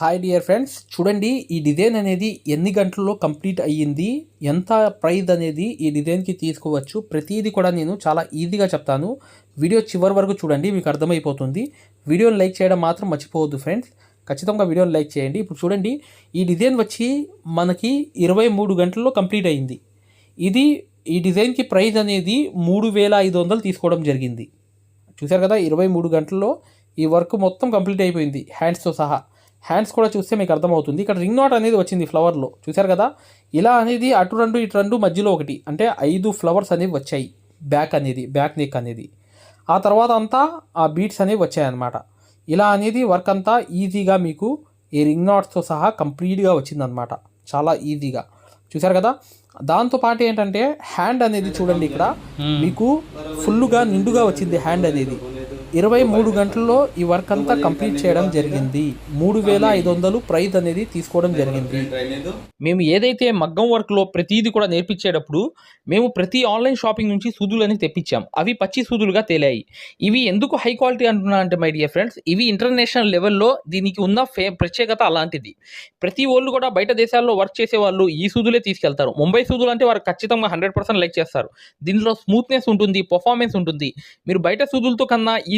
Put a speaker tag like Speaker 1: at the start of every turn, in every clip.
Speaker 1: Hi dear friends చూడండి ఈ design అనేది ఎన్ని గంటల్లో కంప్లీట్ అయ్యింది? ఎంత ప్రైజ్ అనేది ఈ డిజైన్కి తీసుకోవచ్చు? ప్రతిదీ కూడా నేను చాలా ఈజీగా చెప్తాను. వీడియో చివరి వరకు చూడండి మీకు అర్థమైపోతుంది. వీడియోని లైక్ చేయడం మాత్రం మర్చిపోవద్దు ఫ్రెండ్స్ ఖచ్చితంగా వీడియోని లైక్ చేయండి. ఇప్పుడు చూడండి ఈ డిజైన్ వచ్చి మనకి ఇరవై మూడు గంటల్లో కంప్లీట్ అయ్యింది. ఇది ఈ డిజైన్కి ప్రైజ్ అనేది మూడు వేల ఐదు వందలు తీసుకోవడం జరిగింది. చూశారు కదా ఇరవై మూడు గంటల్లో ఈ వర్క్ మొత్తం కంప్లీట్ అయిపోయింది హ్యాండ్స్తో సహా. హ్యాండ్స్ కూడా చూస్తే మీకు అర్థమవుతుంది. ఇక్కడ రింగ్ నాట్ అనేది వచ్చింది ఫ్లవర్లో చూశారు కదా? ఇలా అనేది అటు రెండు ఇటు రెండు మధ్యలో ఒకటి. అంటే ఐదు ఫ్లవర్స్ అనేవి వచ్చాయి. బ్యాక్ అనేది బ్యాక్ నెక్ అనేది. ఆ తర్వాత అంతా ఆ బీట్స్ అనేవి వచ్చాయన్నమాట. ఇలా అనేది వర్క్ అంతా ఈజీగా మీకు ఈ రింగ్ నాట్స్తో సహా కంప్లీట్గా వచ్చిందనమాట చాలా ఈజీగా చూశారు కదా? దాంతో పాటు ఏంటంటే హ్యాండ్ అనేది చూడండి ఇక్కడ. మీకు ఫుల్గా నిండుగా వచ్చింది హ్యాండ్ అనేది. ఇరవై మూడు గంటల్లో ఈ వర్క్ అంతా కంప్లీట్ చేయడం జరిగింది. మూడు వేల ఐదు వందలు ప్రైజ్ అనేది తీసుకోవడం జరిగింది. మేము ఏదైతే మగ్గం వర్క్లో ప్రతిదీ కూడా నేర్పించేటప్పుడు మేము ప్రతి ఆన్లైన్ షాపింగ్ నుంచి సూదులని తెప్పించాం. అవి పచ్చి సూదులుగా తేలాయి. ఇవి ఎందుకు హై క్వాలిటీ అంటున్నా అంటే మై డియర్ ఫ్రెండ్స్ ఇవి ఇంటర్నేషనల్ లెవెల్లో దీనికి ఉన్న ఫే ప్రత్యేకత అలాంటిది. ప్రతి వాళ్ళు కూడా బయట దేశాల్లో వర్క్ చేసే వాళ్ళు ఈ సూదులే తీసుకెళ్తారు. ముంబై సూదులు అంటే వారు ఖచ్చితంగా హండ్రెడ్ పర్సెంట్ లైక్ చేస్తారు. దీనిలో స్మూత్నెస్ ఉంటుంది పర్ఫార్మెన్స్ ఉంటుంది. మీరు బయట సూదులతో కన్నా ఈ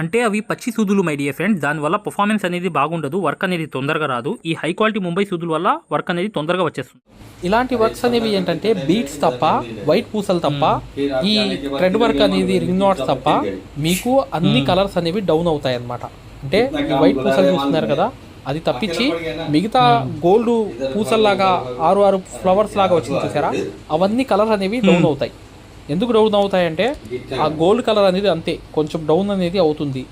Speaker 1: అంటే అవి పచ్చి సూదులు మై డియర్ ఫ్రెండ్ దానివల్ల పర్ఫార్మెన్స్ అనేది బాగుండదు వర్క్ అనేది తొందరగా రాదు. ఈ హై క్వాలిటీ ముంబై సూదుల వల్ల వర్క్ అనేది తొందరగా వచ్చేస్తుంది. ఇలాంటి వర్క్స్ అనేవి ఏంటంటే బీట్స్ తప్ప వైట్ పూసలు తప్ప ఈ థ్రెడ్ వర్క్ అనేది రింగ్ నాట్స్ తప్ప మీకు అన్ని కలర్స్ అనేవి డౌన్ అవుతాయి అన్నమాట అంటే వైట్ పూసలు చూస్తున్నారు కదా అది తప్పించి మిగతా గోల్డ్ పూసల్లాగా ఆరు ఆరు ఫ్లవర్స్ లాగా వచ్చింది చూసారా? అవన్నీ కలర్స్ అనేవి డౌన్ అవుతాయి. ఎందుకు డౌన్ అవుతాయంటే ఆ గోల్డ్ కలర్ అనేది అంతే కొంచెం డౌన్ అనేది అవుతుంది.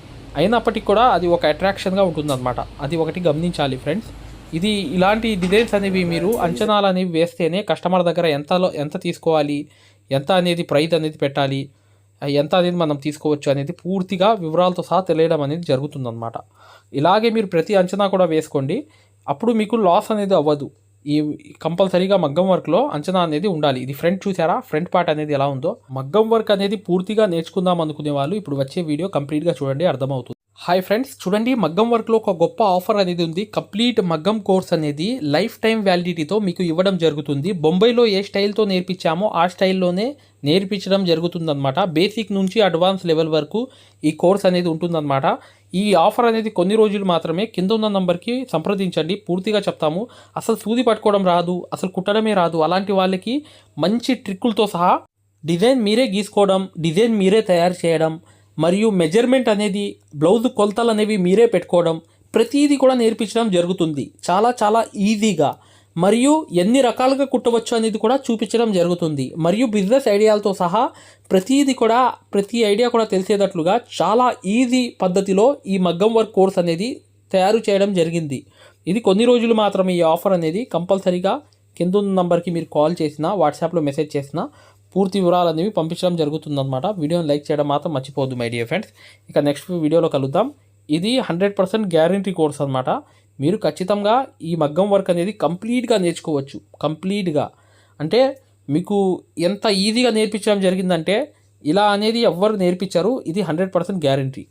Speaker 1: అయినప్పటికీ కూడా అది ఒక అట్రాక్షన్గా ఉంటుందన్నమాట. అది ఒకటి గమనించాలి ఫ్రెండ్స్ ఇది ఇలాంటి డిజైన్స్ అనేవి మీరు అంచనాలు అనేవి వేస్తేనే కస్టమర్ దగ్గర ఎంతలో ఎంత తీసుకోవాలి ఎంత అనేది ప్రైస్ అనేది పెట్టాలి ఎంత అనేది మనం తీసుకోవచ్చు అనేది పూర్తిగా వివరాలతో సహా తెలియడం అనేది జరుగుతుందన్నమాట. ఇలాగే మీరు ప్రతి అంచనా కూడా వేసుకోండి. అప్పుడు మీకు లాస్ అనేది అవ్వదు. ఈ కంపల్సరీగా మగ్గం వర్క్లో అంచనా అనేది ఉండాలి. ఇది ఫ్రంట్ చూసారా? ఫ్రంట్ పార్ట్ అనేది ఎలా ఉందో. మగ్గం వర్క్ అనేది పూర్తిగా నేర్చుకుందాం అనుకునే వాళ్ళు ఇప్పుడు వచ్చే వీడియో కంప్లీట్గా చూడండి అర్థమవుతుంది. హాయ్ ఫ్రెండ్స్ చూడండి మగ్గం వర్క్లో ఒక గొప్ప ఆఫర్ అనేది ఉంది. కంప్లీట్ మగ్గం కోర్స్ అనేది లైఫ్ టైం వ్యాలిడిటీతో మీకు ఇవ్వడం జరుగుతుంది. బొంబాయిలో ఏ స్టైల్తో నేర్పించామో ఆ స్టైల్లోనే నేర్పించడం జరుగుతుందన్నమాట. బేసిక్ నుంచి అడ్వాన్స్ లెవెల్ వరకు ఈ కోర్స్ అనేది ఉంటుందన్నమాట. ఈ ఆఫర్ అనేది కొన్ని రోజులు మాత్రమే కింద ఉన్న నంబర్కి సంప్రదించండి. పూర్తిగా చెప్తాము. అసలు సూది పట్టుకోవడం రాదు అసలు కుట్టడమే రాదు. అలాంటి వాళ్ళకి మంచి ట్రిక్కులతో సహా డిజైన్ మీరే గీసుకోవడం డిజైన్ మీరే తయారు చేయడం మరియు మెజర్మెంట్ అనేది బ్లౌజ్ కొలతలు అనేవి మీరే పెట్టుకోవడం ప్రతీది కూడా నేర్పించడం జరుగుతుంది. చాలా చాలా ఈజీగా మరియు ఎన్ని రకాలుగా కుట్టవచ్చు అనేది కూడా చూపించడం జరుగుతుంది. మరియు బిజినెస్ ఐడియాలతో సహా ప్రతీది కూడా ప్రతి ఐడియా కూడా తెలిసేటట్లుగా చాలా ఈజీ పద్ధతిలో ఈ మగ్గం వర్క్ కోర్స్ అనేది తయారు చేయడం జరిగింది. ఇది కొన్ని రోజులు మాత్రమే ఈ ఆఫర్ అనేది కంపల్సరీగా కింద ఉన్న నంబర్కి మీరు కాల్ చేసినా వాట్సాప్లో మెసేజ్ చేసినా పూర్తి వివరాలు అనేవి పంపించడం జరుగుతుందన్నమాట. వీడియోని లైక్ చేయడం మాత్రం మర్చిపోవద్దు మై డియర్ ఫ్రెండ్స్ ఇక నెక్స్ట్ వీడియోలో కలుద్దాం. ఇది హండ్రెడ్ పర్సెంట్ గ్యారంటీ కోర్స్ అనమాట మీరు ఖచ్చితంగా ఈ మగ్గం వర్క్ అనేది కంప్లీట్గా నేర్చుకోవచ్చు. కంప్లీట్గా. అంటే మీకు ఎంత ఈజీగా నేర్పించడం జరిగిందంటే ఇలా అనేది ఎవ్వరు నేర్పించారు. ఇది హండ్రెడ్ పర్సెంట్ గ్యారంటీ